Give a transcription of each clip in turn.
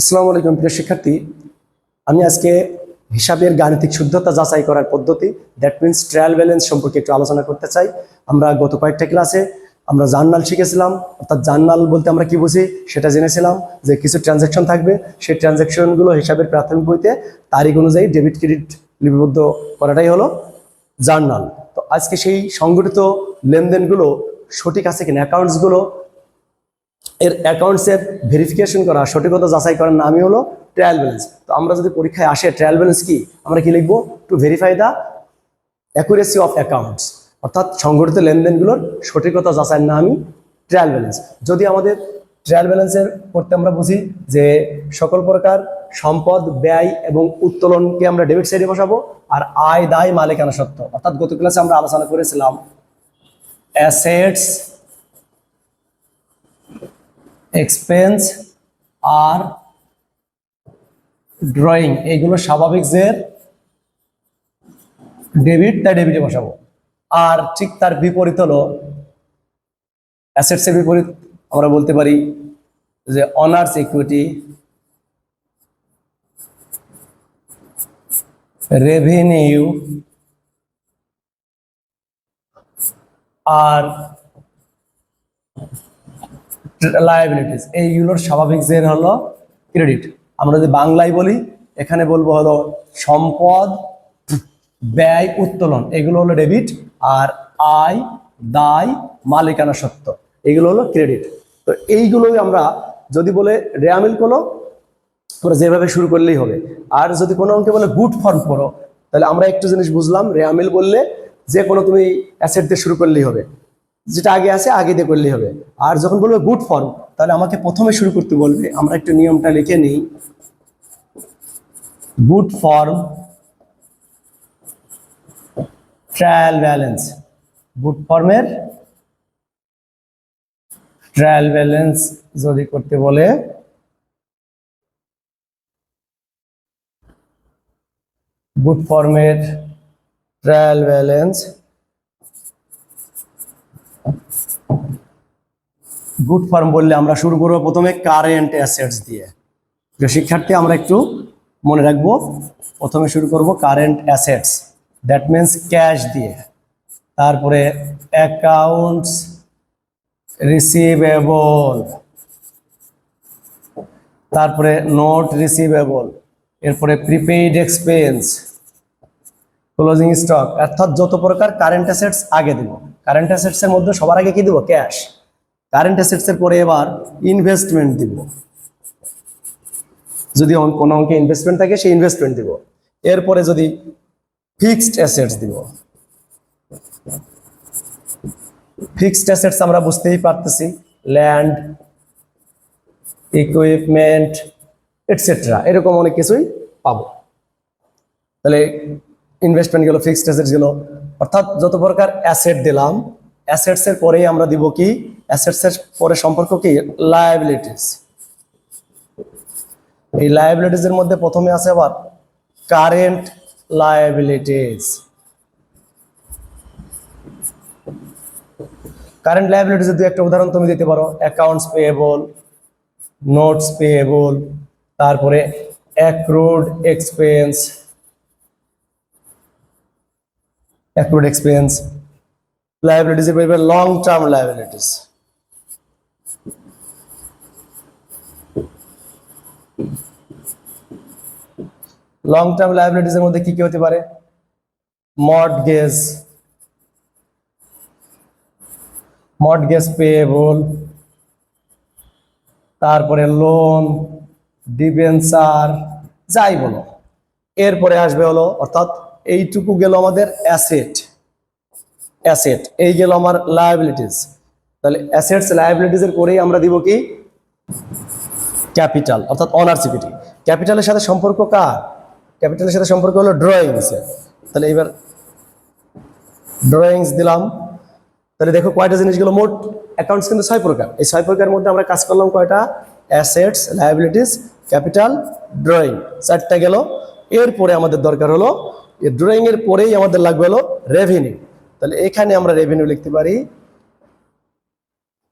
আসসালামু আলাইকুম প্রিয় শিক্ষার্থী। আমি আজকে হিসাবের গাণিতিক শুদ্ধতা যাচাই করার পদ্ধতি দ্যাট মিনস ট্রায়াল ব্যালেন্স সম্পর্কে একটু আলোচনা করতে চাই। আমরা গত কয়েকটা ক্লাসে আমরা জার্নাল শিখেছিলাম, অর্থাৎ জার্নাল বলতে আমরা কি বুঝি সেটা জেনেছিলাম, যে কিছু ট্রানজ্যাকশন থাকবে, সেই ট্রানজ্যাকশনগুলো হিসাবের প্রাথমিক বইতে তারিখ অনুযায়ী ডেবিট ক্রেডিট লিপিবদ্ধ করাটাই হলো জার্নাল। তো আজকে সেই সংগঠিত লেনদেনগুলো সঠিক আছে কিনা অ্যাকাউন্টসগুলো এর অ্যাকাউন্টসের ভেরিফিকেশন করা, সঠিকতা যাচাই করার নামই হলো ট্রায়াল ব্যালেন্স তো আমরা যদি পরীক্ষায় আসে ট্রায়াল ব্যালেন্স কি? আমরা কি লিখব? To verify the accuracy of accounts অর্থাৎ সংগঠিত লেনদেনগুলোর সঠিকতা যাচাইয়ের নামই ট্রায়াল ব্যালেন্স যদি আমাদের ট্রায়াল ব্যালেন্সের করতে আমরা বুঝি যে সকল প্রকার সম্পদ, ব্যয় এবং উত্তোলনকে আমরা ডেবিট সাইডে বসাবো আর আয়, দায় মালিকানা সত্ত্ব অর্থাৎ গত ক্লাসে আমরা আলোচনা করেছিলাম অ্যাসেটস এক্সপেন্স আর ড্রয়িং এইগুলো স্বাভাবিক যে ডেবিট তাই ডেবিটে বসাবো। আর ঠিক তার বিপরীত হলো অ্যাসেটসের বিপরীত আমরা বলতে পারি যে অনার্স ইকুইটি রেভিনিউ আর লায়াবিলিটিস এইগুলোর স্বাভাবিক জের হলো ক্রেডিট আমরা যদি বাংলায় বলি, এখানে বলব হলো সম্পদ, ব্যয়, উত্তোলন। এগুলো হলো ডেবিট আর আয়, দায়, মালিকানা সত্ত্ব এগুলো হলো ক্রেডিট তো এইগুলোই আমরা যদি বলে রেয়ামিল করো, তোমরা যেভাবে শুরু করলেই হবে। আর যদি কোনো অঙ্কে বলে গুড ফর্ম করো, তাহলে আমরা একটু জিনিস বুঝলাম রেয়ামিল বললে যে কোনো তুমি অ্যাসেট দিয়ে শুরু করলেই হবে। যেটা আগে আছে, আগে দিয়ে করলেই হবে। আর যখন বলবে গুড ফর্ম তাহলে আমাকে প্রথমে শুরু করতে বলবে। আমরা একটু নিয়মটা লিখে নিই। Good form trial balance good ফর্মের ট্রায়াল ব্যালেন্স যদি করতে বলে গুড ফর্মের ট্রায়াল ব্যালেন্স গুড ফার্ম বললে আমরা শুরু করব প্রথমে কারেন্ট অ্যাসেটস দিয়ে। শিক্ষার্থী, আমরা একটু মনে রাখব, প্রথমে শুরু করব current assets that means cash দিয়ে। তারপরে অ্যাকাউন্টস রিসিভেবল তারপরে নোট রিসিভেবল এরপরে প্রিপেইড এক্সপেন্স ক্লোজিং স্টক অর্থাৎ যত প্রকার কারেন্ট অ্যাসেটস আগে দিব। কারেন্ট অ্যাসেটস এর মধ্যে সবার আগে কি দিব? ক্যাশ কারেন্ট অ্যাসেটস এর পরে এবার ইনভেস্টমেন্ট দিব। যদি কোনো অঙ্কে ইনভেস্টমেন্ট থাকে, সেই ইনভেস্টমেন্ট দিব। এরপরে যদি ফিক্সড অ্যাসেটস দিব। ফিক্সড অ্যাসেটস আমরা বুঝতেই পারতেছি। ল্যান্ড ইকুইপমেন্ট এটসেট্রা এরকম অনেক কিছুই পাবো। তাহলে ইনভেস্টমেন্ট গেল ফিক্সড অ্যাসেটস গেল, অর্থাৎ যত প্রকার অ্যাসেট দিলাম অ্যাসেটস এর পরেই আমরা দিব কি? অ্যাসেটস এর পরে সম্পর্ক কি? লায়াবিলিটিস এই লায়াবিলিটিস এর মধ্যে প্রথমে আছে আবার কারেন্ট লায়াবিলিটিস কারেন্ট লায়াবিলিটিস দু একটা উদাহরণ তুমি দিতে পারো। অ্যাকাউন্টস পেয়েবল নোটস পেয়েবল তারপরে accrued expense accrued expense liabilities এর পরে long term long term liabilities এর মধ্যে কি কি হতে পারে? মর্টগেজ মর্টগেজ পেয়েবল তারপরে লোন ডিবেঞ্চার যাই বলো। এরপরে আসবে হলো, অর্থাৎ এইটুকু গেল আমাদের অ্যাসেট অ্যাসেট এই গেল আমার লায়াবিলিটিস তাহলে অ্যাসেটস লায়াবিলিটিস এর পরেই আমরা দিব কি? ক্যাপিটাল, অর্থাৎ অনার্স ইকুইটি ক্যাপিটালের সাথে সম্পর্ক কার? ক্যাপিটালের সাথে সম্পর্ক হলো ড্রয়িংস তাহলে এবার ড্রয়িংস দিলাম। তাহলে দেখো কয়টা জিনিসগুলো মোট অ্যাকাউন্টস কিন্তু ছয় প্রকার। এই ছয় প্রকারের মধ্যে আমরা কাজ করলাম কয়টা? অ্যাসেটস লায়াবিলিটিস ক্যাপিটাল ড্রয়িং চারটা গেল। এরপরে আমাদের দরকার হলো, এই ড্রয়িং এর পরেই আমাদের লাগবে হলো রেভিনিউ তাহলে এখানে আমরা রেভিনিউ লিখতে পারি।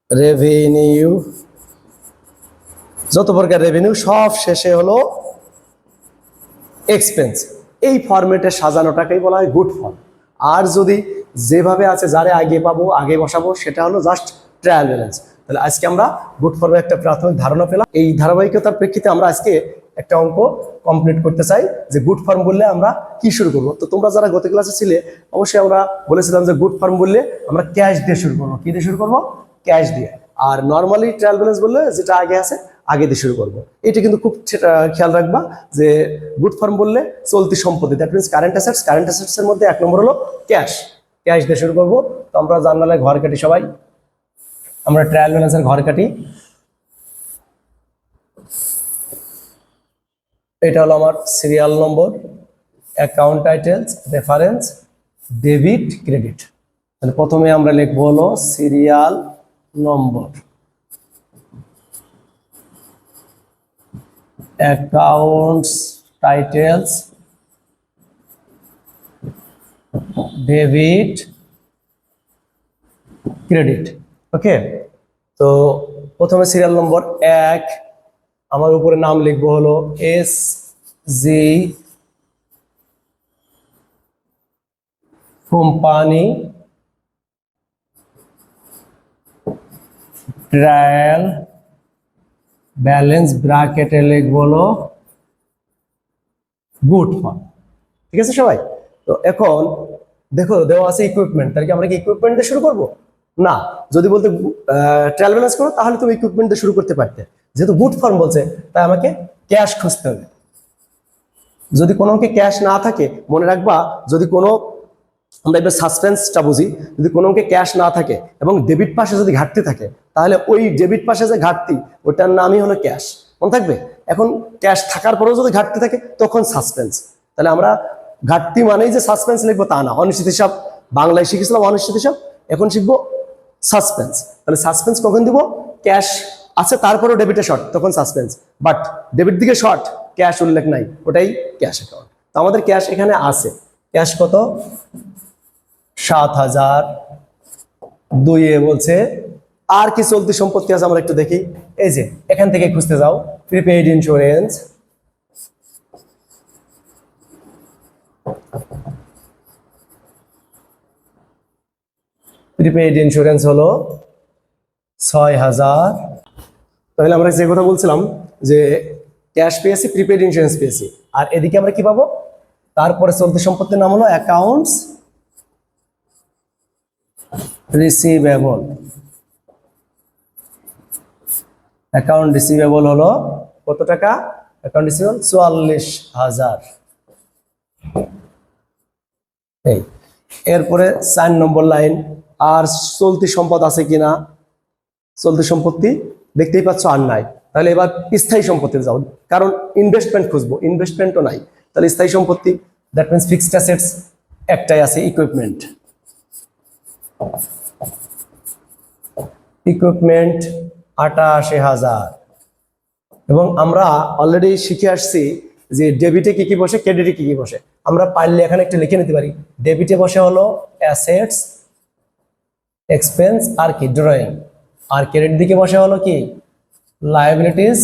রেভিনিউ যত প্রকার রেভিনিউ সব শেষে হলো এক্সপেন্স এই ফরম্যাটে সাজানোটাকেই বলা হয় গুড ফর্ম আর যদি যেভাবে আছে, যারে আগে পাবো, আগে বসাবো, সেটা হলো জাস্ট ট্রায়াল ব্যালেন্স তাহলে আজকে আমরা গুড ফর্মে একটা প্রাথমিক ধারণা পেলাম। এই ধারাবাহিকতার প্রেক্ষিতে আমরা আজকে একটা অঙ্ক কমপ্লিট করতে চাই, যে গুড ফর্ম বললে আমরা কি শুরু করব? তো তোমরা যারা গত ক্লাসে ছিলে, অবশ্যই আমরা বলেছিলাম যে গুড ফর্ম বললে আমরা ক্যাশ দিয়ে শুরু করব। কি দিয়ে শুরু করব? ক্যাশ দিয়ে। আর নর্মালি ট্রায়াল ব্যালেন্স বললে যেটা আগে আছে আগে দিয়ে শুরু করব। এটা কিন্তু খুব খেয়াল রাখবা যে গুড ফার্ম বললে চলতি সম্পত্তি। That means current assets current assets এর মধ্যে এক নম্বর হলো ক্যাশ ক্যাশ দিয়ে শুরু করব। তো আমরা জানালে ঘর কাটি সবাই। আমরা ট্রায়াল ব্যালেন্সের ঘর কাটি। এটা হলো আমার serial number account titles reference debit credit তাহলে প্রথমে আমরা লিখব হলো serial number accounts titles debit credit. Okay, তো প্রথমে সিরিয়াল নম্বর এক, আমার উপরে নাম লিখব হলো S G company trial balance ব্র্যাকেটে লিখব হলো গুড ফার্ম। ঠিক আছে সবাই? তো এখন দেখো, দেওয়া আছে ইকুইপমেন্ট তাহলে কি আমরা কি ইকুইপমেন্ট দিয়ে শুরু করব? না, যদি বলতে ট্রায়াল ব্যালেন্স করো, তাহলে তুমি ইকুইপমেন্ট দিয়ে শুরু করতে পারতে। যেহেতু গুড ফার্ম বলছে, তাই আমাকে ক্যাশ খুঁজতে হবে। যদি কোনো অঙ্কে ক্যাশ না থাকে, মনে রাখবা, যদি কোনো আমরা এবার সাসপেন্সটা বুঝি, যদি কোনো অঙ্কে ক্যাশ না থাকে এবং ডেবিট পাশে যদি ঘাটতি থাকে, তাহলে ওই ডেবিট পাশে যে ঘাটতি, ওটার নামই হলো ক্যাশ মনে থাকবে? এখন ক্যাশ থাকার পরেও যদি ঘাটতি থাকে, তখন সাসপেন্স তাহলে আমরা ঘাটতি মানেই যে সাসপেন্স লিখব তা না। অনিশ্চিত হিসাব, বাংলায় শিখেছিলাম অনিশ্চিত হিসাব, এখন শিখব সাসপেন্স তাহলে সাসপেন্স কখন দিব? ক্যাশ আছে, তারপরেও ডেবিটে শর্ট তখন সাসপেন্স বাট ডেবিট দিকে শর্ট ক্যাশ উল্লেখ নাই, ওটাই ক্যাশ অ্যাকাউন্ট তো আমাদের ক্যাশ এখানে আছে। ক্যাশ কত? সাত হাজার। দুইয়ে বলছে, আর কি চলতি সম্পত্তি আছে আমরা একটু দেখি। এই যে, এখান থেকে খুঁজতে যাও প্রিপেইড ইন্স্যুরেন্স প্রিপেইড ইন্স্যুরেন্স হলো ছয় হাজার। তাহলে আমরা যে কথা বলছিলাম, যে ক্যাশ পেয়েছি প্রিপেইড ইন্স্যুরেন্স পেয়েছি। আর এদিকে আমরা কি পাবো? তারপরে চলতি সম্পত্তির নাম হলো অ্যাকাউন্টস রিসিভেবল অ্যাকাউন্ট রিসিভেবল হলো কত টাকা? অ্যাকাউন্ট রিসিভেবল চুয়াল্লিশ হাজার। এই, এরপরে চার নম্বর লাইন, আর চলতি সম্পদ আছে কিনা? চলতি সম্পত্তি দেখতেই পাচ্ছ আর নাই। তাহলে এবার স্থায়ী সম্পত্তি যাও, কারণ ইনভেস্টমেন্ট খুঁজবো ইনভেস্টমেন্টও নাই। তাহলে স্থায়ী সম্পত্তি দ্যাট মিনস ফিক্সড অ্যাসেটস একটাই আছে ইকুইপমেন্ট ইকুইপমেন্ট আটাশি হাজার। এবং আমরা অলরেডি শিখে আসছি যে ডেবিটে কি কি বসে ক্রেডিটে কি কি বসে। আমরা পারলে এখানে একটু লিখে নিতে পারি। ডেবিটে বসে হলো অ্যাসেটস এক্সপেন্স আর কি ড্রয়িং আর ক্রেডিট দিকে বসে হলো কি? লাইবিলিটিস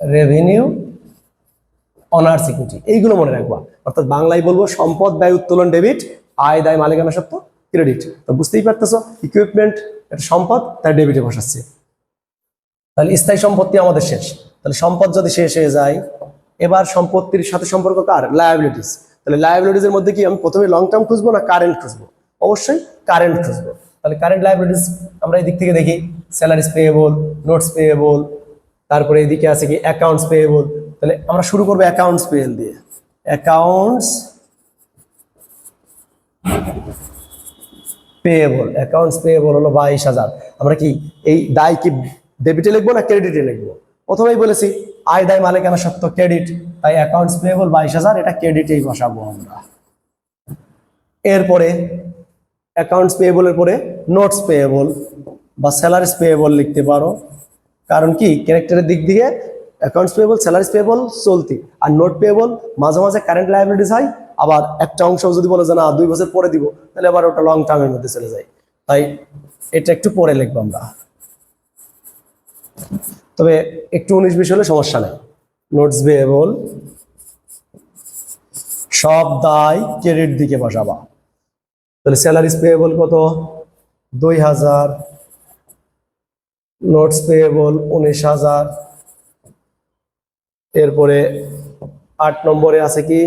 রেভিনিউ অনার সিকিউরিটি এইগুলো মনে রাখবা। অর্থাৎ বাংলায় বলব সম্পদ, ব্যয়, উত্তোলন ডেবিট আয়, দায়, মালিকানা সত্ত্ব ক্রেডিট তো বুঝতেই পারতেছো ইকুইপমেন্ট একটা সম্পদ, তার ডেবিটে বসাচ্ছে। তাহলে স্থায়ী সম্পত্তি আমাদের শেষ। তাহলে সম্পদ যদি শেষ হয়ে যায়, এবার সম্পত্তির সাথে সম্পর্ক কার? লায়াবিলিটিস তাহলে লায়াবিলিটিস এর মধ্যে কি আমি প্রথমে লং টার্ম খুঁজবো না কারেন্ট খুঁজবো? অবশ্যই কারেন্ট খুঁজবো। তাহলে কারেন্ট লায়াবিলিটিস আমরা এই দিক থেকে দেখি স্যালারিস পেয়েবল নোটস পেয়েবল তারপরে এদিকে আছে কি অ্যাকাউন্টস পেয়েবল তাহলে আমরা শুরু করব অ্যাকাউন্টস পেয়েল দিয়ে। অ্যাকাউন্টস পেয়েবল অ্যাকাউন্টস পেয়েবল হলো বাইশ হাজার। আমরা কি এই দায় কি ডেবিটে লিখব না ক্রেডিটে লিখব? প্রথমেই বলেছি, আয় দায় মালিকানা সত্য ক্রেডিট তাই অ্যাকাউন্টস পেয়েবল বাইশ হাজার, এটা ক্রেডিটেই বসাবো আমরা। এরপরে অ্যাকাউন্টস পেয়েবলের পরে নোটস পেয়েবল বা স্যালারিস পেয়েবল লিখতে পারো। কারণ কি? ক্যারেক্টারের দিক দিয়ে অ্যাকাউন্টস পেয়েবল স্যালারিস পেয়েবল চলতি। আর নোট পেয়েবল মাঝে মাঝে কারেন্ট লাইবিলিটিস হয় আবার একটা অংশ যদি বলে যে না, দুই বছর পরে দিব, তাহলে আবার ওটা লং টার্মের মধ্যে চলে যায়। তাই এটা একটু পরে লিখব আমরা। তবে একটু উনিশ বিশ হলে সমস্যা নেই। নোটস পেয়েবল সব দায় ক্রেডিট দিকে বসাবা। তাহলে স্যালারিজ পেয়েবল কত? দুই হাজার। নোটস পেয়েবল উনিশ হাজার। এরপরে আট নম্বরে আছে কি?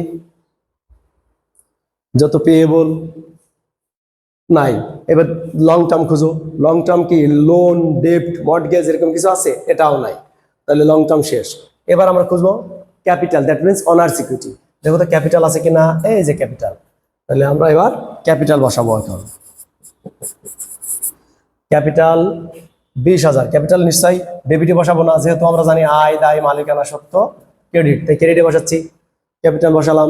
যত পেয়েবল নাই। এবার লং টার্ম খুঁজো। লং টার্ম কি লোন ডেপ্ট মর্টগেজ এরকম কিছু আছে? এটাও নাই। তাহলে লং টার্ম শেষ। এবার আমরা খুঁজবো capital that means owner security দেখো তো ক্যাপিটাল আছে কি না এই যে ক্যাপিটাল তাহলে আমরা এবার ক্যাপিটাল বসাবো এখন। ক্যাপিটাল বিশ হাজার। ক্যাপিটাল নিশ্চয়ই ডেবিটে বসাবো না। যেহেতু আমরা জানি আয়, দায়, মালিকানা সত্ত্ব ক্রেডিট তাই ক্রেডিটে বসাচ্ছি। ক্যাপিটাল বসালাম।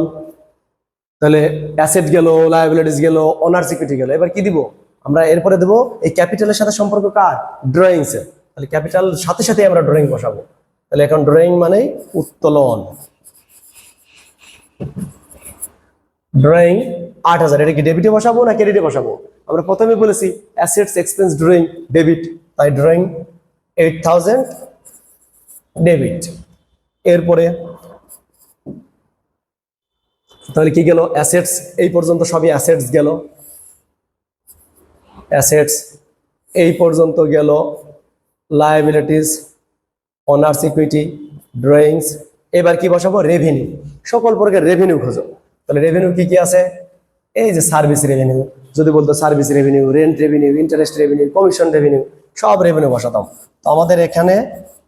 তাহলে অ্যাসেট গেল লায়াবিলিটিস গেল অনার সিকিউরিটি গেল। এবার কি দিব? আমরা এরপরে দেবো, এই ক্যাপিটালের সাথে সম্পর্ক কার? ড্রয়িংস এর। তাহলে ক্যাপিটাল সাথে সাথে আমরা ড্রয়িং বসাবো। তাহলে এখন ড্রয়িং মানে উত্তোলন। ড্রয়িং আট হাজার। এটা কি ডেবিটে বসাবো না ক্রেডিটে বসাবো? আমরা প্রথমে বলেছি অ্যাসেটস এক্সপেন্স ড্রয়িং ডেবিট তাই ড্রয়িং এইট ডেবিট এরপরে তাহলে কি গেল? অ্যাসেটস এই পর্যন্ত সবই অ্যাসেটস গেল। অ্যাসেটস এই পর্যন্ত গেল। লায়াবিলিটিস অনার্স সিকিউরিটি ড্রয়িংস এবার কি বসাবো? রেভিনিউ সকল প্রকার রেভিনিউ খোঁজো। তাহলে রেভিনিউ কি কি আছে? এই যে সার্ভিস রেভিনিউ যদি বলতো service revenue rent revenue interest revenue commission revenue সব রেভিনিউ বসাতাম। তো আমাদের এখানে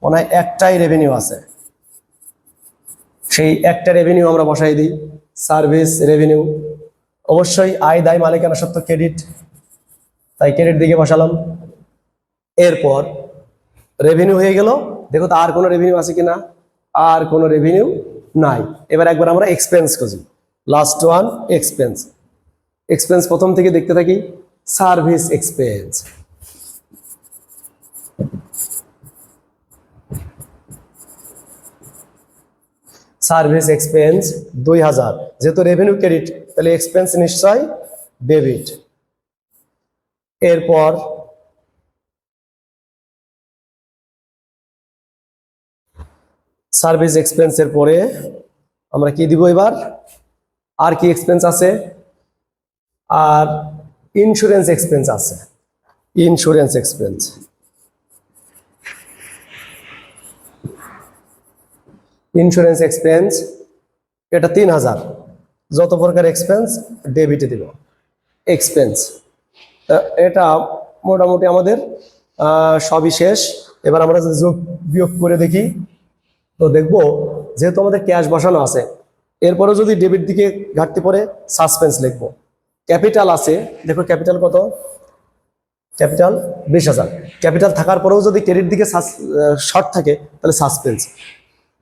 মনে হয় একটাই রেভিনিউ আছে। সেই একটা রেভিনিউ আমরা বসাই দিই। সার্ভিস রেভিনিউ অবশ্যই আয় দায় মালিকানা সত্ত্ব ক্রেডিট তাই ক্রেডিট দিকে বসালাম। এরপর রেভিনিউ হয়ে গেল। দেখো তো আর কোনো রেভিনিউ আছে কিনা? আর কোনো রেভিনিউ নাই। এবার একবার আমরা এক্সপেন্স খুঁজি। লাস্ট ওয়ান এক্সপেন্স এক্সপেন্স প্রথম থেকে দেখতে থাকি। সার্ভিস এক্সপেন্স সার্ভিস এক্সপেন্স দুই হাজার। যেহেতু রেভিনিউ ক্রেডিট তাহলে এক্সপেন্স নিশ্চয় ডেবিট এরপর সার্ভিস এক্সপেন্সের পরে আমরা কি দিব এবার? আর কি এক্সপেন্স আছে? আর ইন্স্যুরেন্স এক্সপেন্স আছে। ইন্স্যুরেন্স এক্সপেন্স ইন্স্যুরেন্স এক্সপেন্স এটা তিন হাজার। যত প্রকার এক্সপেন্স ডেবিটে দিব। এক্সপেন্স এটা মোটামুটি আমাদের সবই শেষ। এবার আমরা যোগ বিয়োগ করে দেখি, তো দেখব যেহেতু আমাদের ক্যাশ বসানো আছে এরপরে যদি ডেবিট দিকে ঘাটতি পড়ে সাসপেন্স লিখব। ক্যাপিটাল আছে, দেখো ক্যাপিটাল কত? ক্যাপিটাল বিশ হাজার। ক্যাপিটাল থাকার পরেও যদি ক্রেডিট দিকে শর্ট থাকে, তাহলে সাসপেন্স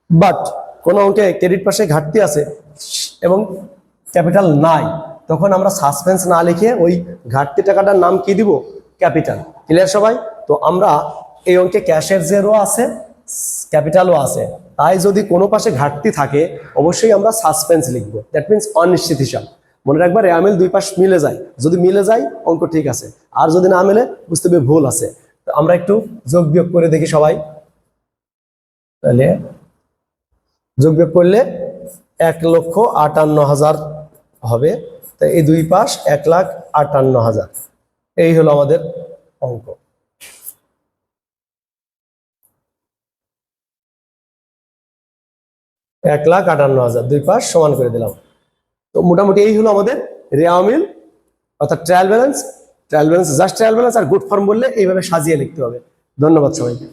বাট কোনো অঙ্কে ক্রেডিট পাশে ঘাটতি আছে এবং ক্যাপিটাল নাই, তখন আমরা সাসপেন্স না লিখে ওই ঘাটতি টাকাটার নাম কি দিব? ক্যাপিটাল ক্লিয়ার সবাই? তো আমরা এই অঙ্কে ক্যাশের যে রো আছে ক্যাপিটালও আছে। তাই যদি কোনো পাশে ঘাটতি থাকে, অবশ্যই আমরা সাসপেন্স লিখব। দ্যাট মিনস অনিশ্চিত হিসাব মনে রাখবা, রেয়ামিল দুই পাশ মিলে যায়। যদি মিলে যায়, অঙ্ক ঠিক আছে। আর যদি না মিলে, বুঝতে হবে ভুল আছে। তো আমরা একটু যোগ বিয়োগ করে দেখি সবাই। তাহলে যোগ বিয়োগ করলে এক লক্ষ আটান্ন হাজার হবে। তাই এই দুই পাশ এক লাখ আটান্ন হাজার। এই হলো আমাদের অঙ্ক। এক লাখ আটান্ন হাজার, দুই পাশ সমান করে দিলাম। তো মোটামুটি এই হলো আমাদের রেয়ামিল অর্থাৎ trial balance trial balance just trial balance আর গুড ফর্ম বললে এইভাবে সাজিয়ে লিখতে হবে। ধন্যবাদ সবাইকে।